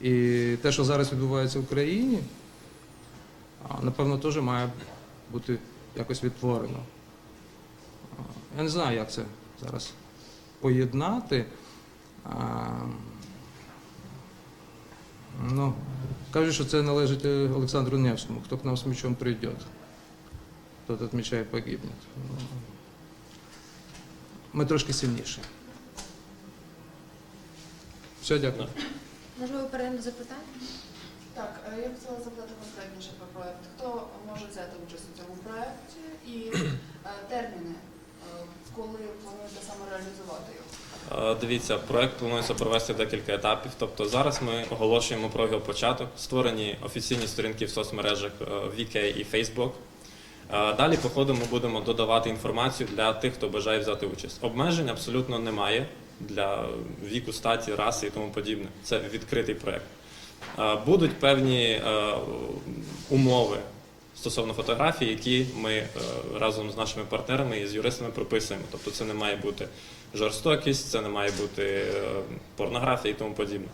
І те, що зараз відбувається в Україні, напевно, теж має бути якось відтворено. Я не знаю, як це зараз поєднати. Ну, кажуть, що це належить е, Олександру Невському. Хто к нам з мечом прийде, тот от меча погибне. Ну, Ми трошки сильніші. Все, дякую. Можливо, перейдемо до запитань? Так, е, я хотіла запитати конкретніше про проект. Хто може взяти участь у цьому проєкті і е, терміни, е, коли плануєте саме реалізувати його? Дивіться, проект планується провести декілька етапів. Тобто зараз ми оголошуємо про його початок, створені офіційні сторінки в соцмережах VK і Facebook. Далі по ходу ми будемо додавати інформацію для тих, хто бажає взяти участь. Обмежень абсолютно немає для віку, статі, раси і тому подібне. Це відкритий проект. Е, Будуть певні е, умови стосовно фотографій, які ми е, разом з нашими партнерами і з юристами прописуємо. Тобто це не має бути жорстокість, це не має бути порнографія і тому подібне.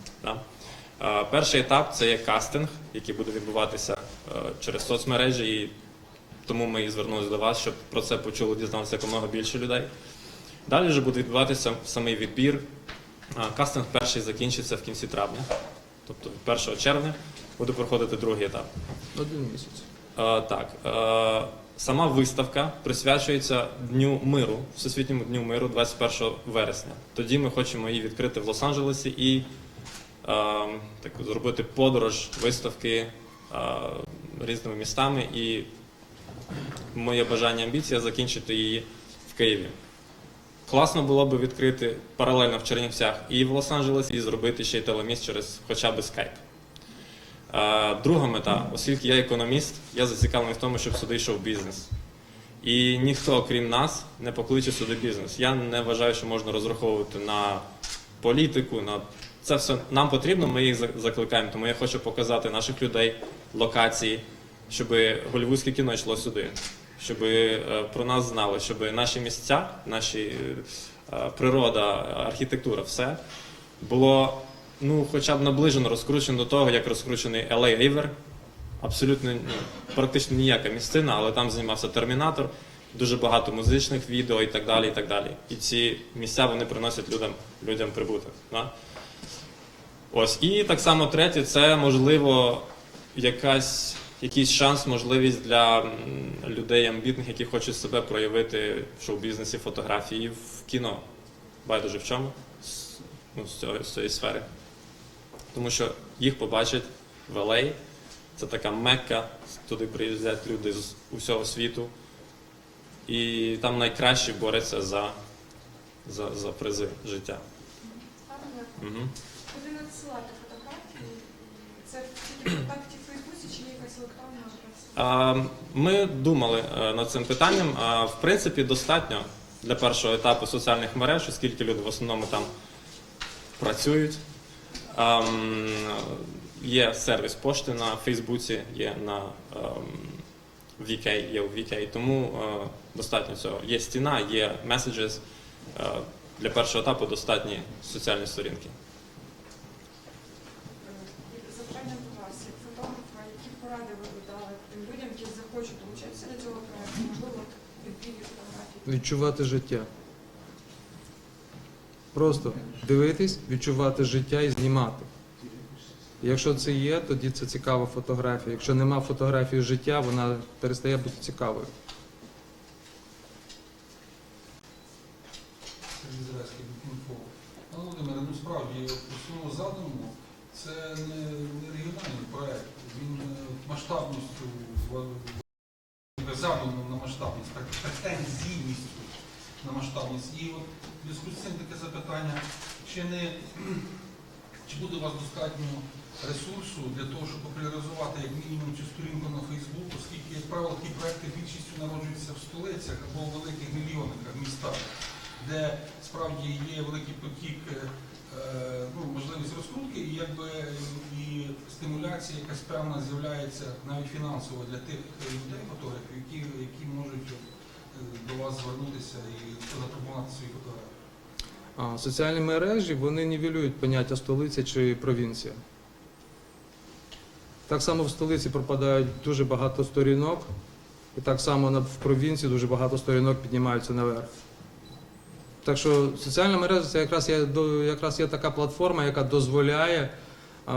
Перший етап це є кастинг, який буде відбуватися через соцмережі, і тому ми і звернулися до вас, щоб про це почуло дізналося якомога більше людей. Далі вже буде відбуватися самий відбір. Кастинг перший закінчиться в кінці травня, тобто 1 червня буде проходити другий етап. Один місяць. Так, сама виставка присвячується Дню миру, Всесвітньому дню миру 21 вересня. Тоді ми хочемо її відкрити в Лос-Анджелесі і е, так, зробити подорож виставки е, різними містами. І моє бажання амбіція закінчити її в Києві. Класно було б відкрити паралельно в Чернівцях і в Лос-Анджелесі, і зробити ще й телеміст через хоча б скайп. Друга мета, оскільки я економіст, я зацікавлений в тому, щоб сюди йшов бізнес. І ніхто, окрім нас, не покличе сюди бізнес. Я не вважаю, що можна розраховувати на політику, на це все нам потрібно, ми їх закликаємо. Тому я хочу показати наших людей, локації, щоб голівудське кіно йшло сюди, щоб е, про нас знали, щоб наші місця, наші е, природа, архітектура, все було ну, хоча б наближено розкручено до того, як розкручений LA River. Абсолютно ну, практично ніяка місцина, але там знімався Термінатор, дуже багато музичних відео і так далі. І так далі. І ці місця вони приносять людям, людям прибуток. Да? Ось. І так само третє, це можливо якась, якийсь шанс, можливість для людей амбітних, які хочуть себе проявити в шоу-бізнесі, фотографії, в кіно. Байдуже в чому? З, ну, з, цього, з цієї сфери. Тому що їх побачать в LA, це така мекка, туди приїздять люди з усього світу. І там найкращі борються за, за, за призи життя. Угу. Куди надсилати фотографії? Це тільки ВКонтакті, в Фейсбуці чи є якась електронна адреса? А, Ми думали е, над цим питанням. В принципі, достатньо для першого етапу соціальних мереж, оскільки люди в основному там працюють. Є сервіс пошти на Фейсбуці, є на ем, VK, є у VK, тому е, достатньо цього. Є стіна, є messages. Е, Для першого етапу достатні соціальні сторінки. І Запитання до вас, як фотографа, які поради ви б дали тим людям, які захочуть долучитися до цього проекту, можливо, от відбір'ю фотографій? Відчувати життя. Просто дивитись, відчувати життя і знімати. Якщо це є, тоді це цікава фотографія. Якщо нема фотографії життя, вона перестає бути цікавою. Пане Володимире, ну справді задуму це не, регіональний проект. Він е, масштабністю в- на масштабність, так, претензійністю на масштабність. І от в зв'язку з цим таке запитання, чи не чи буде у вас достатньо ресурсу для того, щоб популяризувати як мінімум цю сторінку на Фейсбук, оскільки, як правило, такі проекти більшістю народжуються в столицях або в великих мільйонниках містах де справді є великий потік, е, ну, можливість розкрутки, і якби і стимуляція якась певна з'являється навіть фінансово для тих людей, фотографів, які, які можуть е, до вас звернутися і запропонувати свої фотографії. А, соціальні мережі вони нівелюють поняття столиця чи провінція. Так само в столиці пропадають дуже багато сторінок, і так само в провінції дуже багато сторінок піднімаються наверх. Так що соціальна мережа це якраз є, якраз є така платформа, яка дозволяє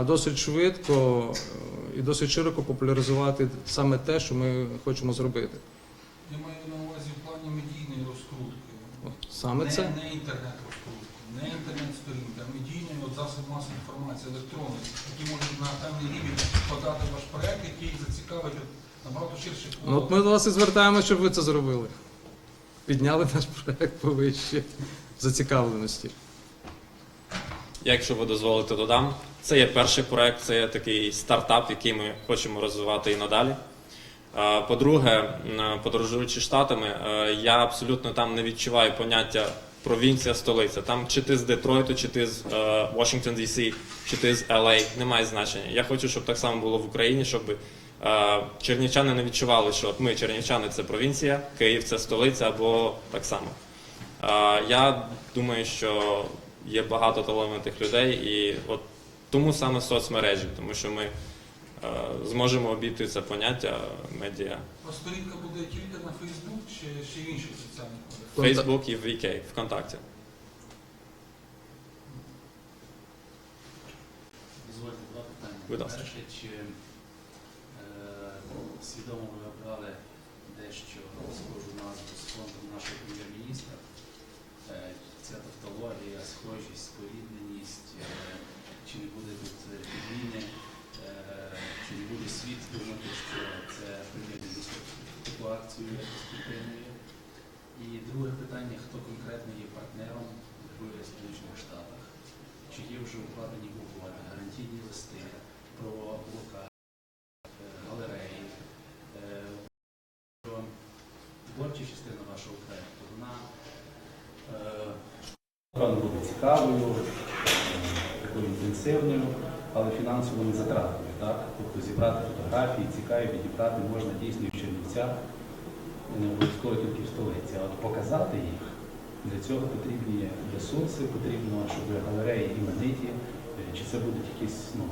досить швидко е, і досить широко популяризувати саме те, що ми хочемо зробити. Я маю на увазі в плані медійної розкрутки. От Саме не, це. не інтернет-розкрутки, не інтернет-сторінка, а медійний от засоб масової інформації, електронний, які можуть на певний рівень подати ваш проект, який зацікавить набагато ширше Ну, от ми до вас і звертаємося, щоб ви це зробили. Підняли наш проект повище зацікавленості. Якщо ви дозволите, додам. Це є перший проект, це є такий стартап, який ми хочемо розвивати і надалі. Е, По-друге, подорожуючи штатами, е, я абсолютно там не відчуваю поняття провінція, столиця. Там чи ти з Детройту, чи ти з Вашингтон DC, чи ти з LA, немає значення. Я хочу, щоб так само було в Україні, щоб е, чернівчани не відчували, що от ми, чернівчани, це провінція, Київ це столиця або так само. Я думаю, що є багато талановитих людей, і от тому саме соцмережі, тому що ми зможемо обійти це поняття медіа. А сторінка буде тільки на Facebook чи ще в інших соціальних мережах? Facebook і VK, ВКонтакті. Дозвольте два питання. Будь ласка. Перше, чи свідомо ви обрали дещо схожу назву з фондом нашого прем'єр-міністра? Е, ця тавтологія, схожість, спорідненість, е, чи не буде тут підміни, е, чи не буде світ думати, що це прем'єр-міністр таку акцію якось підтримує? І друге питання, хто конкретно є партнером в Сполучених Штатах? Чи є вже укладені угоди, гарантійні листи про локації, е, галереї? Е, що Творча частина вашого проєкту, вона е, буде цікавою, е, такою інтенсивною, але фінансово не затратною. Так? Тобто зібрати фотографії, цікаві, відібрати можна дійсно в Чернівцях, не обов'язково тільки в столиці, а от показати їх. Для цього потрібні ресурси, потрібно, щоб галереї імениті, е, чи це будуть якісь ну,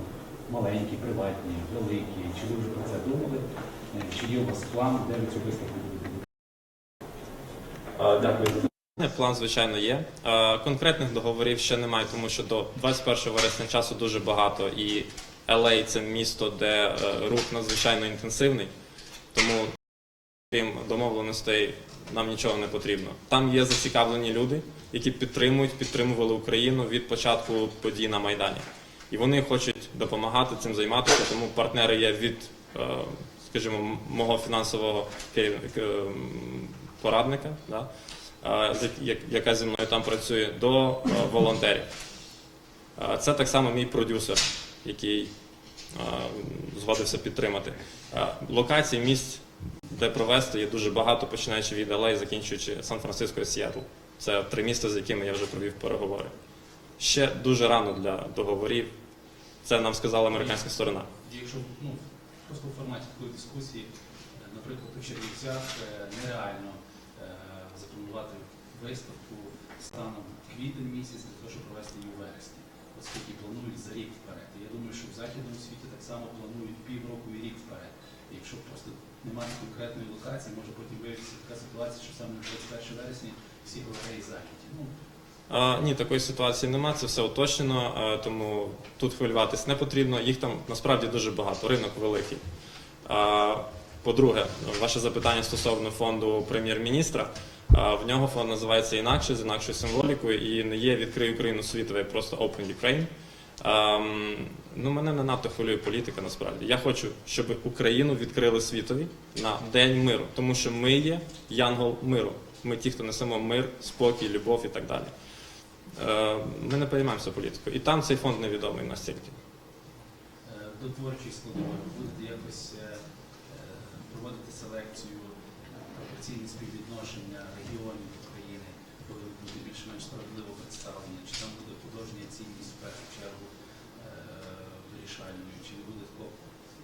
маленькі, приватні, великі, чи ви вже про це думали, Е, чи є у вас план, де ви цю виставку Дякую. План, звичайно, є. Е, Конкретних договорів ще немає, тому що до 21 вересня часу дуже багато, і LA – це місто, де е, рух надзвичайно інтенсивний. Тому крім домовленостей нам нічого не потрібно. Там є зацікавлені люди, які підтримують, підтримували Україну від початку подій на Майдані. І вони хочуть допомагати цим займатися, тому партнери є від, е, скажімо, мого фінансового порадника, да, яка зі мною там працює, до е, волонтерів. Це так само мій продюсер, який згодився підтримати. Локацій, місць, де провести, є дуже багато, починаючи від LA, закінчуючи Сан-Франциско і Сіетл. Це три міста, з якими я вже провів переговори. Ще дуже рано для договорів. Це нам сказала американська сторона. Якщо ну, просто в форматі такої дискусії, наприклад, у Чернівцях е, нереально е, запланувати виставку станом квітень місяць для того, щоб провести її у вересні, оскільки планують за рік вперед. І я думаю, що в західному світі так само планують півроку і рік вперед. Якщо просто немає конкретної локації, може потім виявитися така ситуація, що саме 21 вересня всі галереї закриті. Ну, А, ні, такої ситуації немає, це все уточнено, а, тому тут хвилюватись не потрібно. Їх там насправді дуже багато, ринок великий. А, по-друге, ваше запитання стосовно фонду прем'єр-міністра. В нього фонд називається інакше, з інакшою символікою, і не є відкрий Україну світове, просто Open Ukraine. А, м, ну, мене не надто хвилює політика насправді. Я хочу, щоб Україну відкрили світові на День миру, тому що ми є янгол миру. Ми ті, хто несемо мир, спокій, любов і так далі. Е, Ми не переймаємося політикою. І там цей фонд невідомий настільки. Е, До творчої складової ви будете якось е, проводити селекцію, е, пропорційне співвідношення регіонів України, коли буде більш-менш справедливо представлення, чи там буде художня цінність в першу чергу е, вирішальною, чи не буде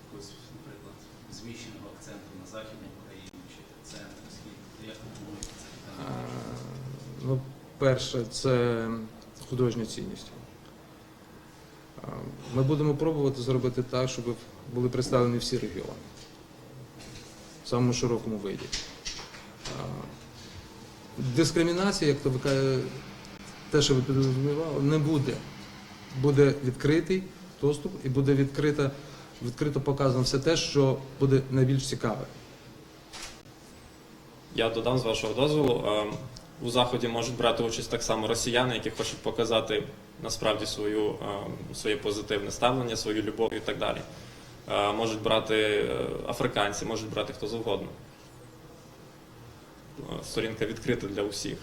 якогось, наприклад, зміщеного акценту на Західну Україну, чи центр, схід, як ви думаєте це? Ну, перше, це художня цінність. Ми будемо пробувати зробити так, щоб були представлені всі регіони в самому широкому виді. Дискримінації, як то ви те, що ви підрозумівали, не буде. Буде відкритий доступ і буде відкрито, відкрито показано все те, що буде найбільш цікаве. Я додам з вашого дозволу. У заході можуть брати участь так само росіяни, які хочуть показати насправді свою, своє позитивне ставлення, свою любов і так далі. Е, Можуть брати е, африканці, можуть брати хто завгодно. Е, Сторінка відкрита для усіх.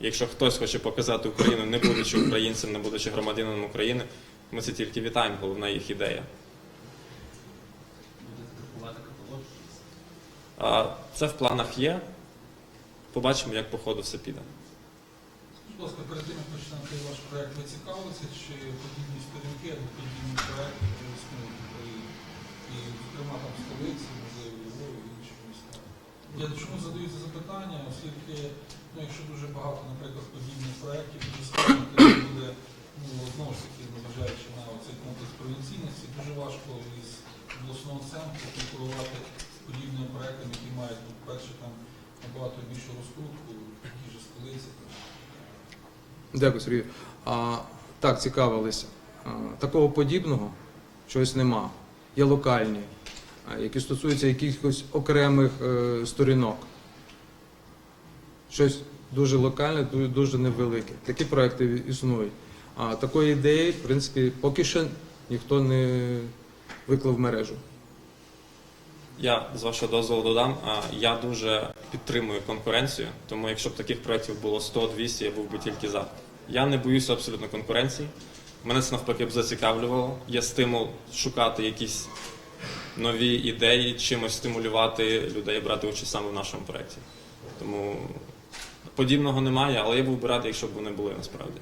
Якщо хтось хоче показати Україну, не будучи українцем, не будучи громадянином України, ми це тільки вітаємо, головна їх ідея. Це в планах є. Побачимо, як по ходу все піде. Будь ласка, перед тим, як починати ваш проект, ви цікавилися, чи подібні сторінки або подібні проекти існують зокрема, там столиці, можливо, Львові і інші міста. Я чому задаю це запитання, оскільки, ну, якщо дуже багато, наприклад, подібних проєктів, дуже складно буде, ну, знову ж таки, незважаючи на цей комплекс провінційності, дуже важко із обласного центру конкурувати з подібними проектами, які мають, ну, перше, там, набагато більшу розкрутку, ті ж столиці. Дякую, Сергій. А, так, цікавилися. Такого подібного чогось нема. Є локальні, які стосуються якихось окремих е, сторінок. Щось дуже локальне, ду- дуже невелике. Такі проекти існують. А такої ідеї, в принципі, поки що ніхто не виклав мережу. Я з вашого дозволу додам. Я дуже підтримую конкуренцію, тому якщо б таких проєктів було 100-200, я був би тільки за. Я не боюся абсолютно конкуренції. Мене це навпаки б зацікавлювало. Є стимул шукати якісь нові ідеї, чимось стимулювати людей брати участь саме в нашому проєкті. Тому подібного немає, але я був би радий, якщо б вони були насправді.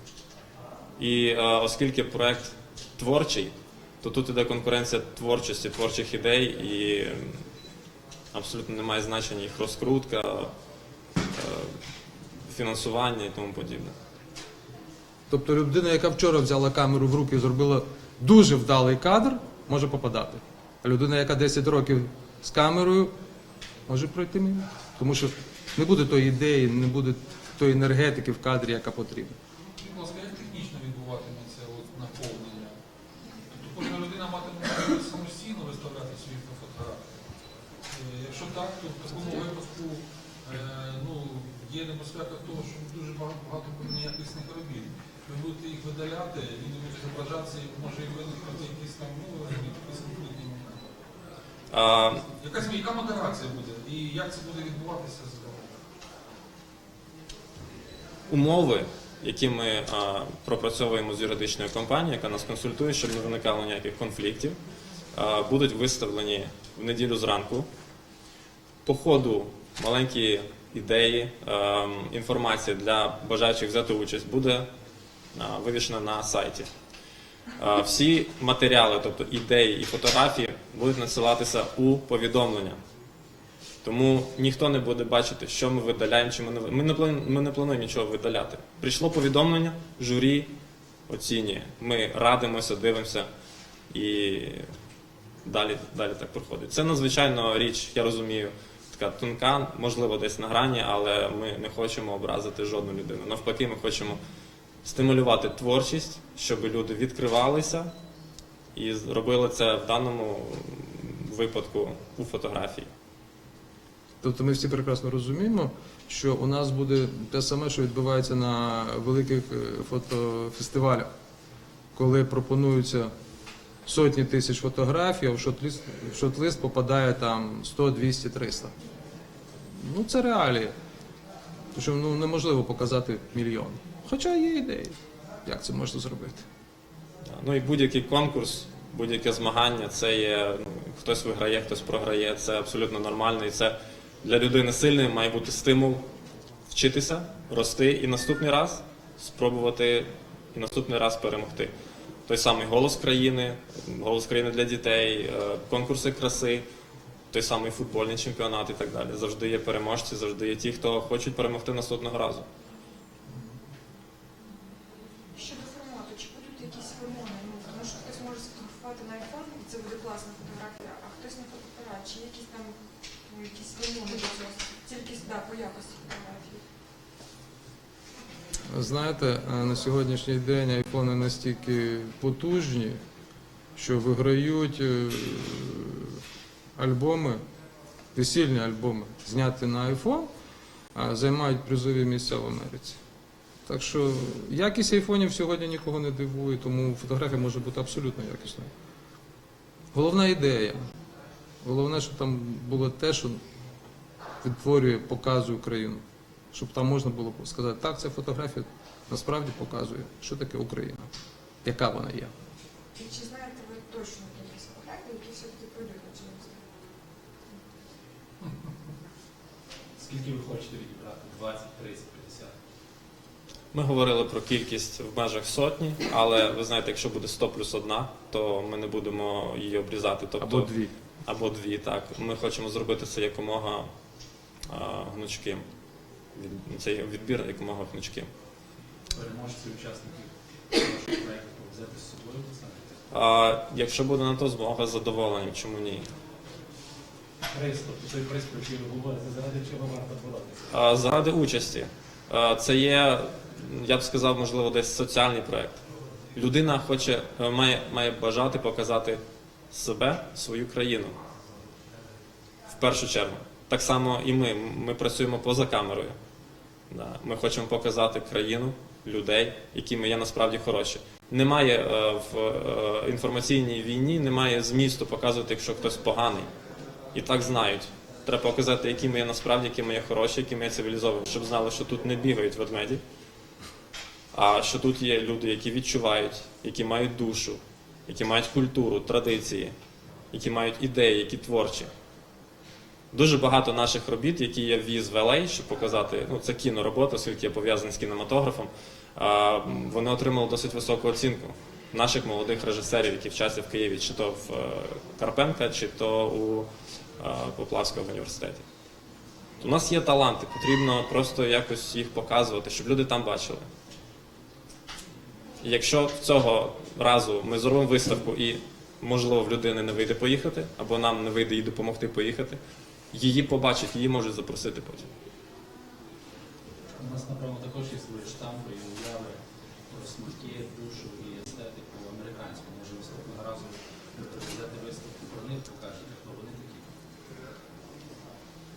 І е, оскільки проєкт творчий, то тут іде конкуренція творчості, творчих ідей, і абсолютно немає значення їх розкрутка, е, фінансування і тому подібне. Тобто людина, яка вчора взяла камеру в руки і зробила дуже вдалий кадр, може попадати. А людина, яка 10 років з камерою, може пройти мимо. Тому що не буде тої ідеї, не буде тої енергетики в кадрі, яка потрібна. Будь ласка, як технічно відбуватиметься от наповнення? Тобто кожна людина матиме можливість самостійно виставляти свої фотографії. Е, Якщо так, то в такому випадку е, ну, є небезпека того, що дуже багато, багато буде неякісних робіт. Ви будете їх видаляти, люди будуть зображатися, і може і виникнути якісь там, ну, якісь конфліктні моменти. Якась яка модерація буде? І як це буде відбуватися з умови, які ми а, пропрацьовуємо з юридичною компанією, яка нас консультує, щоб не виникало ніяких конфліктів, а, будуть виставлені в неділю зранку. По ходу маленькі ідеї, ем, інформація для бажаючих взяти участь буде а, вивішена на сайті. Всі матеріали, тобто ідеї і фотографії, будуть надсилатися у повідомлення. Тому ніхто не буде бачити, що ми видаляємо, чи ми не ми не плануємо, ми не плануємо нічого видаляти. Прийшло повідомлення, журі оцінює. Ми радимося, дивимося і далі, далі так проходить. Це надзвичайно річ, я розумію, така тонка, можливо, десь на грані, але ми не хочемо образити жодну людину. Навпаки, ми хочемо стимулювати творчість, щоб люди відкривалися і робили це в даному випадку у фотографії. Тобто ми всі прекрасно розуміємо, що у нас буде те саме, що відбувається на великих е, фотофестивалях, коли пропонуються сотні тисяч фотографій, а в шот-лист, в шот-лист попадає там 100, 200, 300. Ну це реалії. Тому що ну, неможливо показати мільйон. Хоча є ідеї, як це можна зробити. Ну і будь-який конкурс, будь-яке змагання, це є ну, хтось виграє, хтось програє. Це абсолютно нормально. І це для людини сильної має бути стимул вчитися, рости і наступний раз спробувати і наступний раз перемогти. Той самий голос країни, голос країни для дітей, е, конкурси краси, той самий футбольний чемпіонат і так далі. Завжди є переможці, завжди є ті, хто хочуть перемогти наступного разу. Щодо формату, чи будуть якісь вимоги? Ну, тому що хтось може це буде класна фотографія, а хтось не фотоапарат, чи якісь там ну, якісь вимоги до цього, тільки да, по якості фотографії. Знаєте, е, на сьогоднішній день айфони настільки потужні, що виграють е, альбоми, весільні альбоми, зняті на айфон, а займають призові місця в Америці. Так що якість айфонів сьогодні нікого не дивує, тому фотографія може бути абсолютно якісною. Головна ідея. Головне, щоб там було те, що відтворює, показує Україну. Щоб там можна було сказати, так, ця фотографія насправді показує, що таке Україна, яка вона є. І чи знаєте ви точно кількість фотографій, які все-таки пройдуть на цьому? Скільки ви хочете відібрати? 20, 30, 50? Ми говорили про кількість в межах сотні, але ви знаєте, якщо буде 100 плюс одна, то ми не будемо її обрізати. Тобто, Або дві. Або дві, так. Ми хочемо зробити це якомога гнучким. Цей відбір якомога гнучким. Переможці учасників вашого проєкту взяти з собою? А, якщо буде на то змога, задоволенням, чому ні? Приз, тобто той приз, про який ви говорите, заради чого варто боротися? Заради участі. А, Це є, я б сказав, можливо, десь соціальний проєкт. Людина хоче, має, має бажати показати себе, свою країну. В першу чергу. Так само і ми. Ми працюємо поза камерою. Ми хочемо показати країну, людей, якими є насправді хороші. Немає е, в е, інформаційній війні, немає змісту показувати, якщо хтось поганий. І так знають. Треба показати, які ми є насправді, які ми є хороші, які ми є цивілізовані, щоб знали, що тут не бігають ведмеді, а що тут є люди, які відчувають, які мають душу, які мають культуру, традиції, які мають ідеї, які творчі. Дуже багато наших робіт, які в віз в LA, щоб показати, ну це кіноробота, оскільки я пов'язаний з кінематографом. Вони отримали досить високу оцінку наших молодих режисерів, які вчаться в Києві, чи то в е, Карпенка, чи то у е, Поплавського університеті. У нас є таланти, потрібно просто якось їх показувати, щоб люди там бачили. І якщо цього разу ми зробимо виставку і, можливо, в людини не вийде поїхати, або нам не вийде їй допомогти поїхати, її побачать, її можуть запросити потім. У нас, напевно, також є свої штампи і уяви про смаки, душу і естетику американську. Може, наступного разу ви проведете виставку про них, покажете, хто вони такі.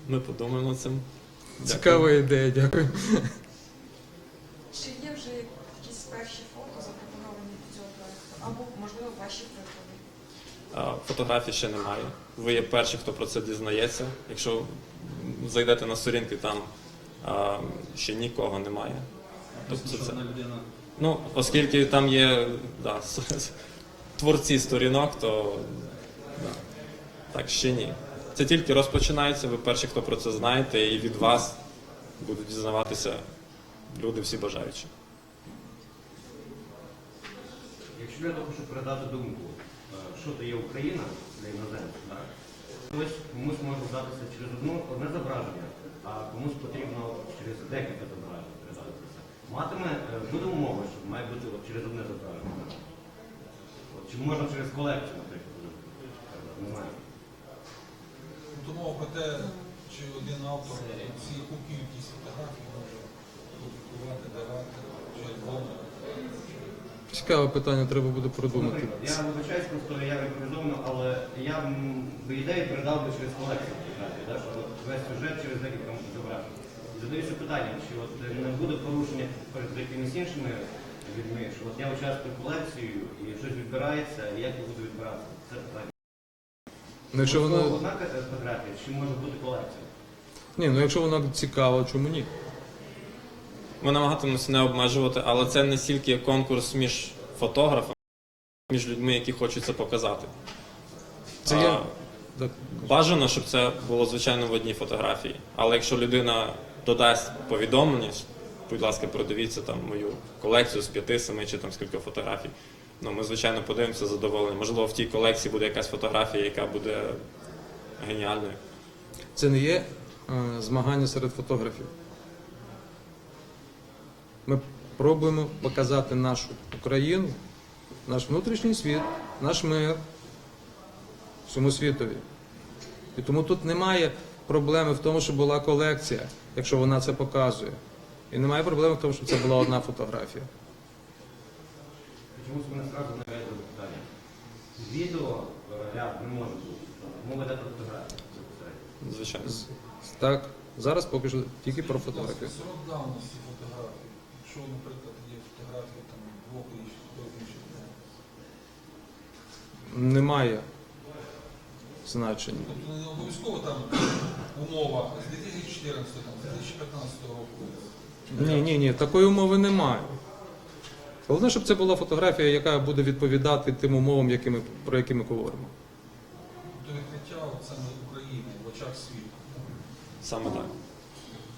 Ми подумаємо над цим. Дякую. Цікава ідея, дякую. Чи є вже якісь перші фото запропоновані до цього проєкту? Або, можливо, ваші приклади? Фотографій ще немає. Ви є перші, хто про це дізнається. Якщо зайдете на сторінки, там а, ще нікого немає. Тобто це- Ну, оскільки там є да, творці сторінок, то да. так ще ні. Це тільки розпочинається. Ви перші, хто про це знаєте, і від вас будуть дізнаватися люди всі бажаючі. Якщо я хочу передати думку, е, що то є Україна для іноземців, так? хтось комусь може здатися через одну одне зображення, а комусь потрібно через декілька зображень передати це. Матиме, е, буде умова, що має бути от через одне зображення. От, чи можна через колекцію, наприклад, передати? не знаю. То про те, чи один автор ці кількість фотографій може публікувати, давати, чи альбоми. Цікаве питання, треба буде продумати. Я вибачаюсь, просто я імпровізовано, але я би ідеї передав би через колекцію фотографій, що весь сюжет через декілька зображень. Задаюся питанням, чи от не буде порушення перед якимись іншими людьми, що от я участвую в колекцію і щось відбирається, і як я буду відбиратися? Це питання. Ну, якщо Можливо, воно... одна фотографія, чи може бути колекція? Ні, ну якщо воно цікаво, чому ні? Ми намагатимемося не обмежувати, але це не стільки конкурс між фотографами, між людьми, які хочуть це показати. Це є- А, Бажано, щоб це було звичайно в одній фотографії. Але якщо людина додасть повідомлення, будь ласка, продивіться там мою колекцію з п'яти, семи чи там скільки фотографій. Ну, ми, звичайно, подивимося задоволені. Можливо, в тій колекції буде якась фотографія, яка буде геніальною. Це не є е, змагання серед фотографів. Ми пробуємо показати нашу Україну, наш внутрішній світ, наш мир, всьому світові. І тому тут немає проблеми в тому, що була колекція, якщо вона це показує. І немає проблеми в тому, що це була одна фотографія. Чомусь мене зразу навіть питання. Відео е, ряд не може бути. Мова йде про фотографії. Звичайно. Так, зараз поки що тільки про фотографію. Срок давності фотографії. Якщо, наприклад, є фотографія там двохрічних, трьохрічних, Немає значення. тобто не обов'язково там умова з 2014, там, з 2015 року. Ні, ні, ні, такої умови немає. Головне, щоб це була фотографія, яка буде відповідати тим умовам, які ми, про які ми говоримо. До відкриття от саме України в очах світу. Саме так.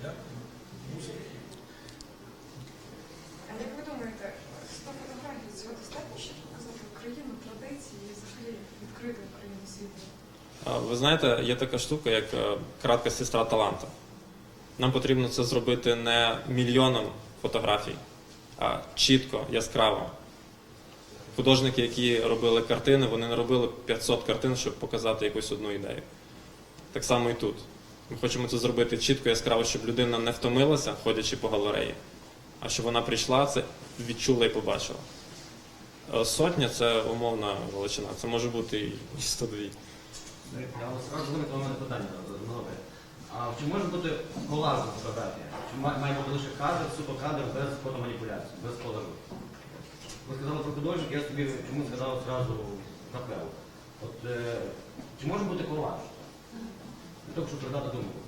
Дякую. А як ви думаєте, 100 фотографій цього достатньо, щоб показати Україну, традиції і взагалі відкрити Україну світу? Ви знаєте, є така штука, як е, кратка сестра таланта. Нам потрібно це зробити не мільйоном фотографій, а чітко, яскраво. Художники, які робили картини, вони не робили 500 картин, щоб показати якусь одну ідею. Так само і тут. Ми хочемо це зробити чітко, яскраво, щоб людина не втомилася, ходячи по галереї, а щоб вона прийшла, це відчула і побачила. Е, Сотня це умовна величина, це може бути і 102. Я вас зразу виникло мене питання добре. А чи може бути колажна фотографія? Чи має, бути лише кадр, суто кадр без фотоманіпуляцій, без колажу? Ви сказали про художник, я собі чомусь згадав зразу капелу. От е, чи може бути колаж? Для того, щоб передати думку.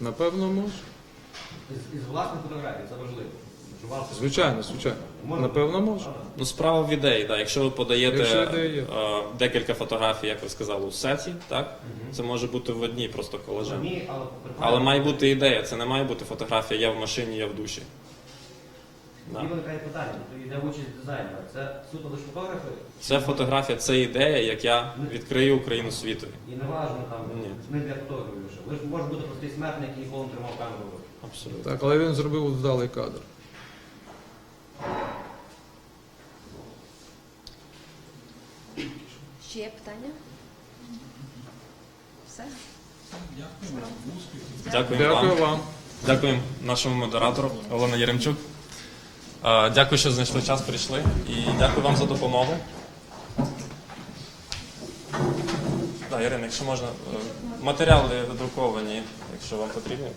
Напевно, може. Із, із власних фотографій, це важливо. Щоб вас- Звичайно, звичайно. Може Напевно, може. Ну, справа в ідеї, так. Якщо ви подаєте Якщо ідея є. е, декілька фотографій, як ви сказали, у сеті, так? Це може бути в одній просто колажем. Ні, але, Але має бути ідея, це не має бути фотографія, я в машині, я в душі. Да. Тоді виникає питання, то йде участь дизайнера. Це суто лише фотографи? Це фотографія, це ідея, як я відкрию Україну світові. І не важно там, Ні. не для фотографів лише. Ви ж може бути простий смертник, який ніколи не тримав камеру. в. Абсолютно. Так, але він зробив вдалий кадр. Ще є питання? Все? Дякую вам. Дякую, Дякую вам. вам. Дякуємо нашому модератору Олена Єремчук. Е, Дякую, що знайшли час, прийшли. І дякую вам за допомогу. Так, Ірина, якщо можна, е, матеріали друковані, якщо вам потрібні.